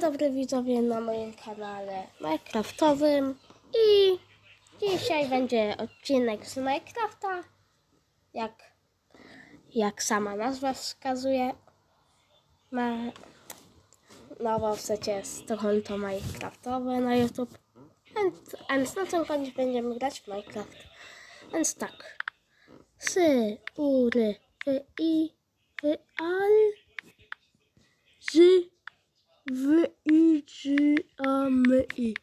Dzień dobry widzowie na moim kanale Minecraftowym i dzisiaj będzie odcinek z Minecrafta, jak, jak sama nazwa wskazuje. Ma nowo chcecie jest to konto Minecraftowe na YouTube, więc, na tym koncie będziemy grać w Minecraft. Więc tak, sy, ury, y, i, y, al, z, w, i, z, a, m, i.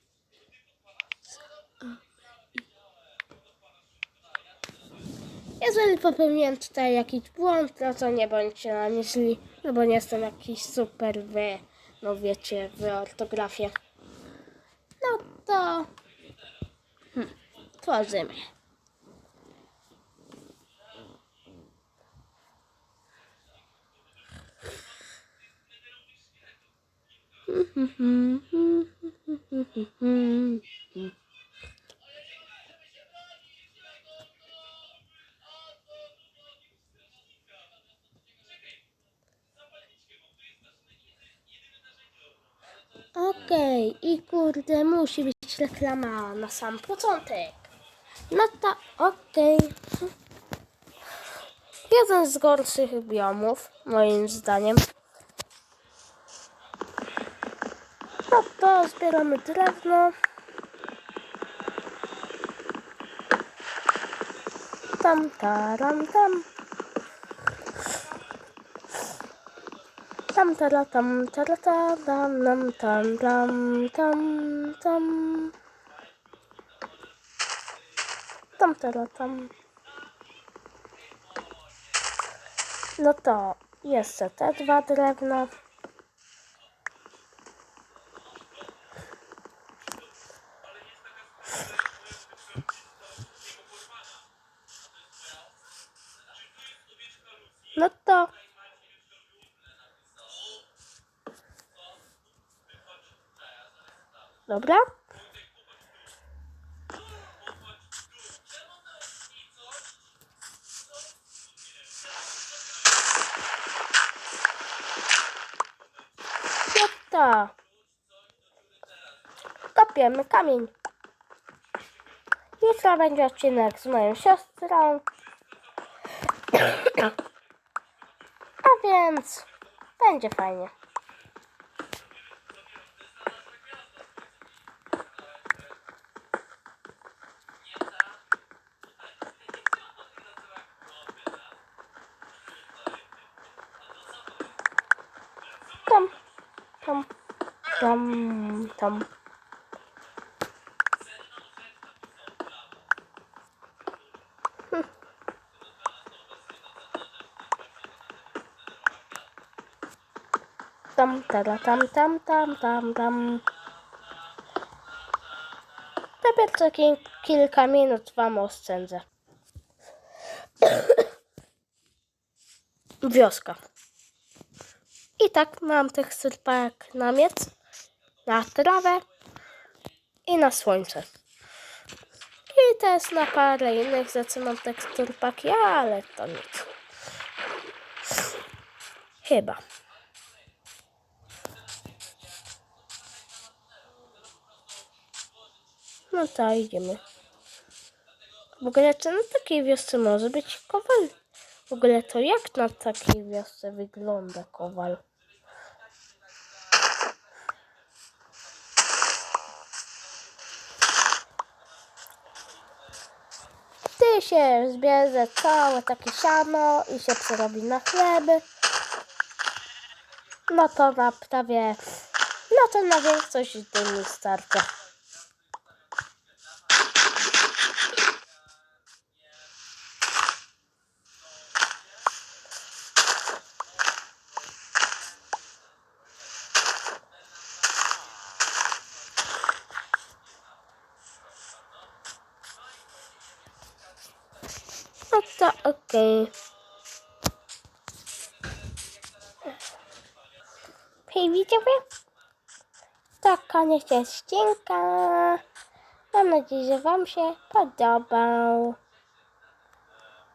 Jeżeli popełniłem tutaj jakiś błąd, no to nie bądźcie na źli, no bo nie jestem jakiś super w, no wiecie, w ortografię. No to hmm, tworzymy. Okej, i kurde, musi być reklama na sam początek. No to okej. Jeden z gorszych biomów, moim zdaniem. No to zbieramy drewno. Tam, taram, tam. Tam, tara, tam, tara, ta, tam, nam, tam, tam, tam, tam. Tam, tara, tam. No to jeszcze te dwa drewna. No to Dobra. To. Kopiemy kamień. Jutro będzie odcinek z moją siostrą. Więc będzie fajnie. Tam, tam, tam, tam. Tam, tara, tam, tam, tam, tam, tam. Najpierw co ki- kilka minut wam oszczędzę. Wioska. I tak mam teksturpak na miec, na trawę i na słońce. I też na parę innych rzeczy mam teksturpaki, ale to nic. Chyba. No to idziemy. W ogóle czy na takiej wiosce może być kowal? W ogóle to jak na takiej wiosce wygląda kowal? Ty się zbierze całe takie siano i się przerobi na chleby. No to na prawie, no to na większość dni starczy. No to okej. Hej widzowie, to koniec odcinka. Mam nadzieję, że Wam się podobał.